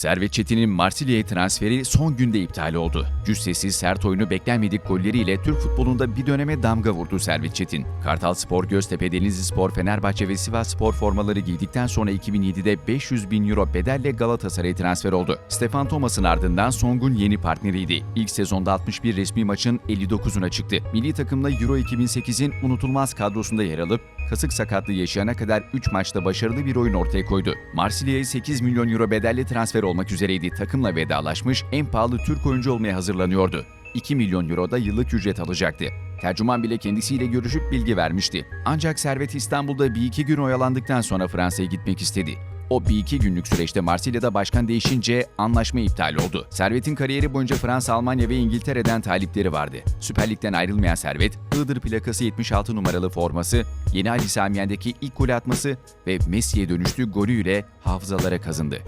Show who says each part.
Speaker 1: Servet Çetin'in Marsilya'ya transferi son günde iptal oldu. Cüssesi sert oyunu beklenmedik golleriyle Türk futbolunda bir döneme damga vurdu Servet Çetin. Kartal Spor, Göztepe, Denizli Spor, Fenerbahçe ve Sivas Spor formaları giydikten sonra 2007'de 500 bin euro bedelle Galatasaray'a transfer oldu. Stefan Thomas'ın ardından Song'un yeni partneriydi. İlk sezonda 61 resmi maçın 59'una çıktı. Milli takımla Euro 2008'in unutulmaz kadrosunda yer alıp kasık sakatlığı yaşayana kadar 3 maçta başarılı bir oyun ortaya koydu. Marsilya'ya 8 milyon euro bedelle transfer olmak üzereydi. Takımla vedalaşmış, en pahalı Türk oyuncu olmaya hazırlanıyordu. 2 milyon euro da yıllık ücret alacaktı. Tercüman bile kendisiyle görüşüp bilgi vermişti. Ancak Servet İstanbul'da bir iki gün oyalandıktan sonra Fransa'ya gitmek istedi. O bir iki günlük süreçte Marsilya'da başkan değişince anlaşma iptal oldu. Servet'in kariyeri boyunca Fransa, Almanya ve İngiltere'den talipleri vardı. Süper Lig'den ayrılmayan Servet, Iğdır plakası 76 numaralı forması, Yeni Ali Samiyen'deki ilk golü atması ve Messi'ye dönüştüğü golüyle hafızalara kazındı.